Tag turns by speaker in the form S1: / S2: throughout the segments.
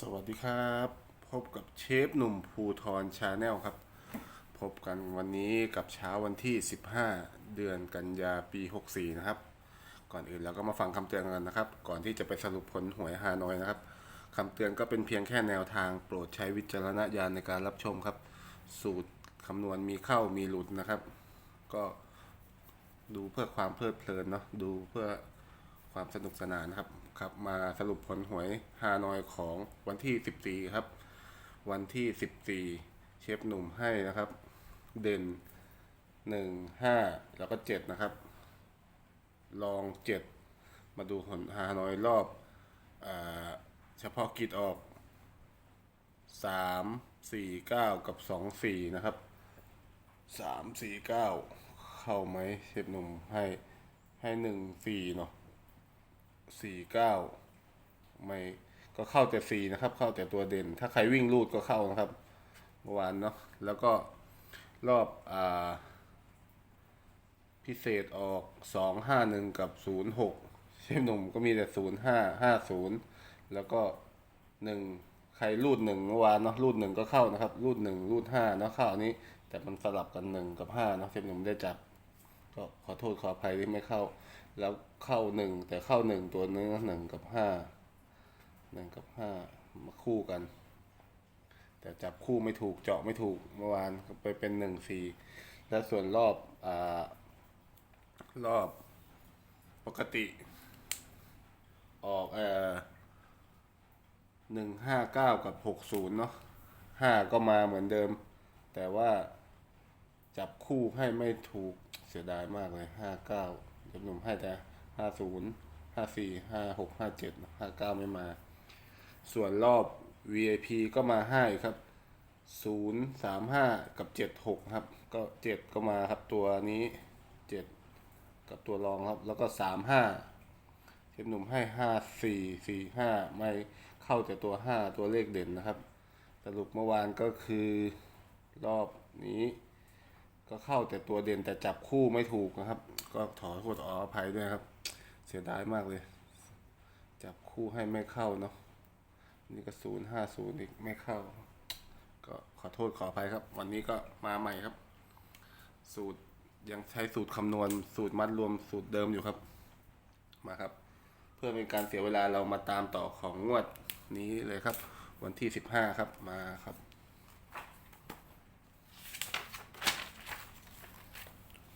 S1: สวัสดีครับ พบกับเชฟหนุ่มภูทรชาแนลครับ พบกันวันนี้กับเช้าวันที่ 15 เดือนกันยาปี 64 นะครับ ก่อนอื่นเราก็มาฟังคำเตือนกันนะครับ ก่อนที่จะไปสรุปผลหวยฮานอยนะครับคำเตือนก็เป็นเพียงแค่แนวทางโปรดใช้วิจารณญาณในการรับชมครับ สูตรคำนวณมีเข้ามีหลุดนะครับ ก็ดูเพื่อความเพลิดเพลินเนาะดูเพื่อ ความสนุกสนานนะครับครับ มาสรุปผลหวยฮานอยของวันที่ 14 ครับ วันที่ 14 เชฟหนุ่มให้นะครับ เด่น 1 5 แล้วก็ 7 นะครับ ลอง 7 มาดูผลฮานอยรอบอเฉพาะกิจออก 3 4 9 กับ 2 4 นะครับ 3 4 9 เข้าไหมเชฟหนุ่มให้ให้ 1 4 เนาะ สี่เก้าไม่ก็เข้าแต่สี่นะครับ เข้าแต่ตัวเด่น ถ้าใครวิ่งลูดก็เข้านะครับเมื่อวานเนาะแล้วก็รอบอ่าพิเศษออกสองห้าหนึ่งกับศูนย์หกเชฟหนุ่มก็มีแต่ศูนย์ห้าห้าศูนย์แล้วก็หนึ่งใครรูดหนึ่งเมื่อวานเนาะรูดหนึ่งก็เข้านะครับ รูดหนึ่งรูดห้าเนาะเข้าอันนี้ แต่มันสลับกันหนึ่งกับห้าเนาะเชฟหนุ่มได้จับ ก็ขอโทษขออภัยที่ไม่เข้า แล้วเข้าหนึ่งแต่เข้าหนึ่งตัวเนื้อหนึ่งกับห้าหนึ่งกับห้ามาคู่กัน แต่จับคู่ไม่ถูกเจาะไม่ถูกเมื่อวานไปเป็นหนึ่งสี่แล้วส่วนรอบอ่ารอบปกติ ออกเอ่อหนึ่งห้าเก้ากับหกศูนย์เนาะห้าก็มาเหมือนเดิม แต่ว่า จับคู่ให้ไม่ถูกเสียดายมากเลยห้าเก้าเดี๋ยวหนุ่มให้แต่ห้าศูนย์ห้าสี่ห้าหกห้าเจ็ดห้าเก้าไม่มา ส่วนรอบ VIP ก็มาให้ครับศูนย์สามห้ากับเจ็ดหกครับ ก็เจ็ดก็มาครับตัวนี้เจ็ดกับตัวรองครับ แล้วก็สามห้าเชฟหนุ่มให้ห้าสี่สี่ห้าไม่เข้าแต่ตัวห้าตัวเลขเด่นนะครับ สรุปเมื่อวานก็คือรอบนี้ ก็เข้าแต่ตัวเด่นแต่จับคู่ไม่ถูกนะครับ ก็ขอโทษขออภัยด้วยครับ เสียดายมากเลย จับคู่ให้ไม่เข้าเนาะนี่ก็ศูนย์ห้าศูนย์อีกไม่เข้า ก็ขอโทษขออภัยครับ วันนี้ก็มาใหม่ครับ สูตรยังใช้สูตรคำนวณ สูตรมัดรวมสูตรเดิมอยู่ครับ มาครับ เพื่อเป็นการเสียเวลาเรามาตามต่อของงวดนี้เลยครับ วันที่สิบห้าครับมาครับ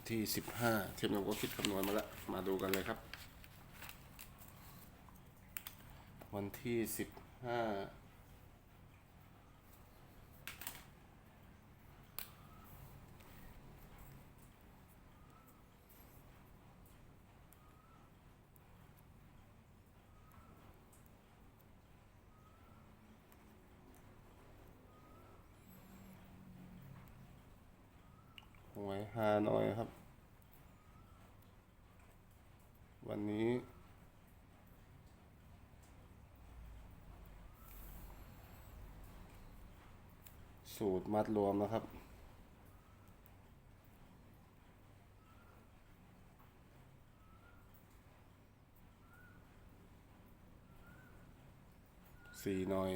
S1: ที่ 15 เทมนมก็คิดคำนวณมาแล้ว มาดูกันเลยครับ วันที่ 15 หวยฮานอยครับ วันนี้สูตรมัดรวมนะครับ สี่หน่อย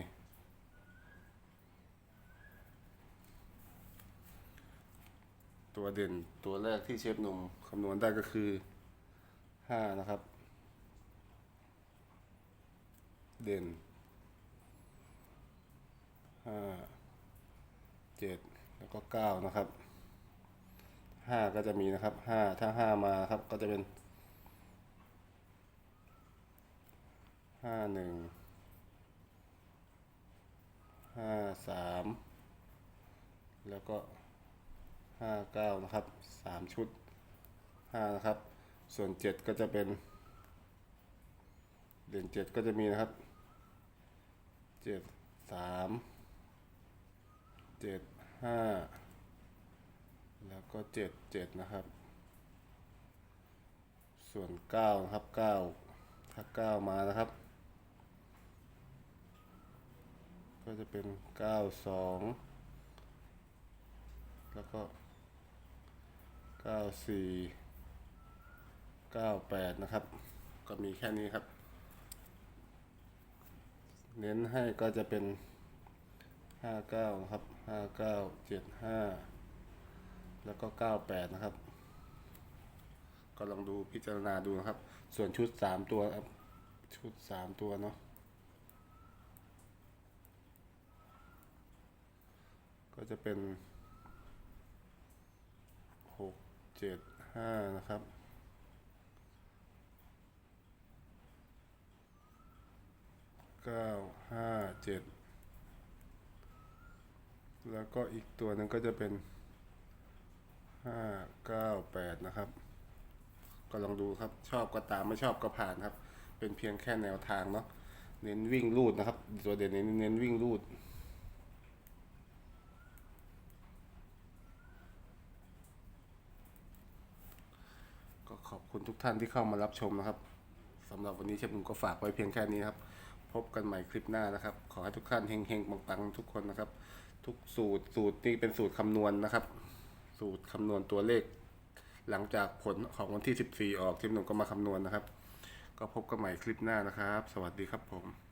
S1: ตัวเด่นตัวแรกที่เชฟหนุ่มคำนวณได้ก็คือห้านะครับ เด่นห้าเจ็ดแล้วก็เก้านะครับห้าก็จะมีนะครับห้าถ้าห้ามาครับก็จะเป็นห้าหนึ่งห้าสามแล้วก็ ห้าเก้านะครับสามชุดห้านะครับ ส่วนเจ็ดก็จะเป็นเด่นเจ็ดก็จะมีนะครับเจ็ดสามเจ็ดห้าแล้วก็เจ็ดเจ็ดนะครับ ส่วนเก้านะครับเก้าถ้าเก้ามานะครับ ก็จะเป็นเก้าสองแล้วก็ เก้าสี่เก้าแปดนะครับ ก็มีแค่นี้ครับ เน้นให้ก็จะเป็นห้าเก้านะครับห้าเก้าเจ็ดห้าแล้วก็เก้าแปดนะครับ ก็ลองดูพิจารณาดูนะครับ ส่วนชุดสามตัวครับชุดสามตัวเนาะก็จะเป็นหก เจ็ดห้านะครับเก้าห้าเจ็ดแล้วก็อีกตัวหนึงก็จะเป็นห้าเก้าแปดนะครับ ก็ลองดูครับชอบก็ตามไม่ชอบก็ผ่านครับ เป็นเพียงแค่แนวทางเนาะเน้นวิ่งรูดนะครับ ตัวเด่นเน้นเน้นวิ่งรูด ก็ขอบ คุณทุกท่านที่เข้ามารับชมนะครับสำหรับวันนี้เชฟหนุ่มก็ฝากไว้เพียงแค่นี้ครับ พบกันใหม่คลิปหน้านะครับ ขอให้ทุกท่านเฮงๆปังๆทุกคนนะครับ ทุกสูตรสูตรนี่เป็นสูตรคำนวณนะครับ สูตรคำนวณตัวเลข หลังจากผลของวันที่ 14 ออกเชฟหนุ่มก็มาคำนวณนะครับ ก็พบกันใหม่คลิปหน้านะครับ สวัสดีครับผม